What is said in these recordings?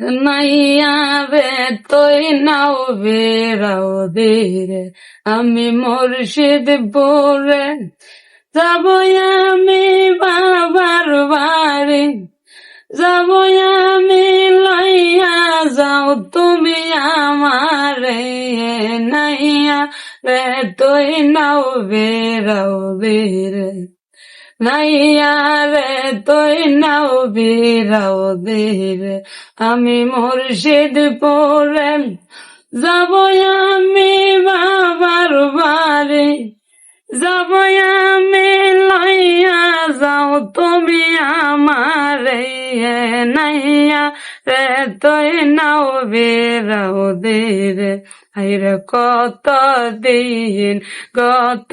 নাইয়া রে তুই নাও বেরাও দিরে আমি মুর্শিদপুরে যাব আমি বাবার বাড়ি। যাব আমি লইয়া যাও তুমি আমারে। নাইয়া রে তুই নাও বেরাও দিরে নাইয়া রে তুই নাও বেরাও দিরে আমি মুর্শিদপুরে যাব আমি বাবার বাড়ি। যাব আমি লইয়া যাও তুমি আমারে। নাইয়া রে তুই নাও বেরাও দিরে আইরে কত দিন গত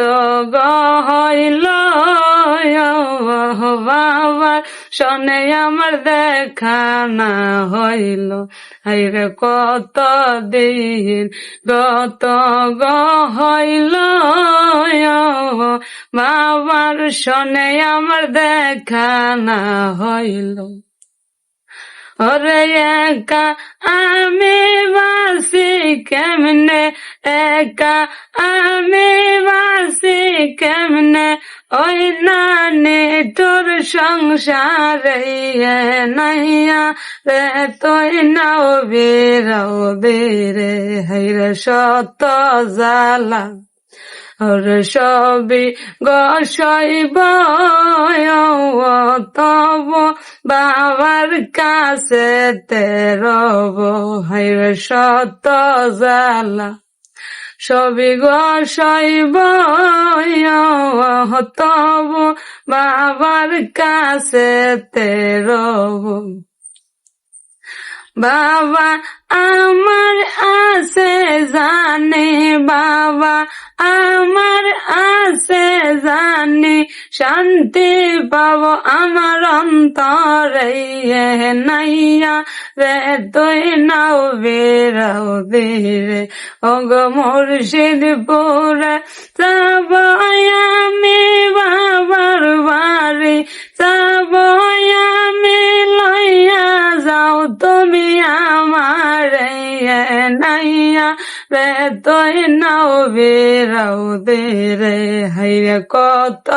গহইল বাবার শোনে আমার দেখা না হইল। আইরে কত দিন গত গহইল বাবার শোনে আমার দেখা না হইল। ওরে একা আমি বাসি কেমনে একা আমি বাসি? কেমনে ওই নানে তোর সংসার নাইয়া রে? তোই নাও বেরাও বেরে হৈর সত জালা। ওর সবই গসইব বাবার কাছে তেরব হাইরে সত জালা সবই গসইব তব বাবার কাছে তেরব। বাবা আমার আমার আছে জানে, শান্তি পাব আমার অন্তরে। নাইয়া রে, তুই নাও বেরাও বের অগ মুর্শিদপুরে যাব রে তুই নাও বেরাও দে রে হাইরে কত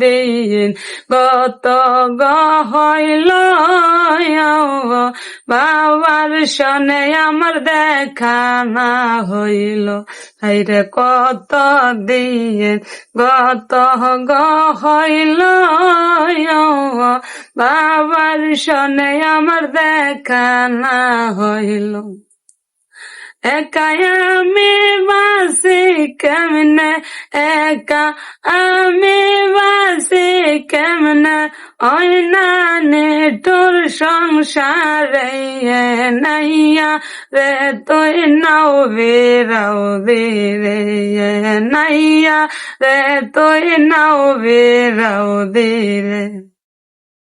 দিন কত গহইল বাবার সনে আমার দেখা না হইল হাইরে কত দিন কত গহইল বাবার সনে আমার দেখা না হইল একা আমি বাসি কেমনে একা আমি বাসি কেমনে ওই নানে তোর সংসারে নাইয়া রে তুই নাও বেরাও রে নাইয়া রে তুই নাও বেরাও রে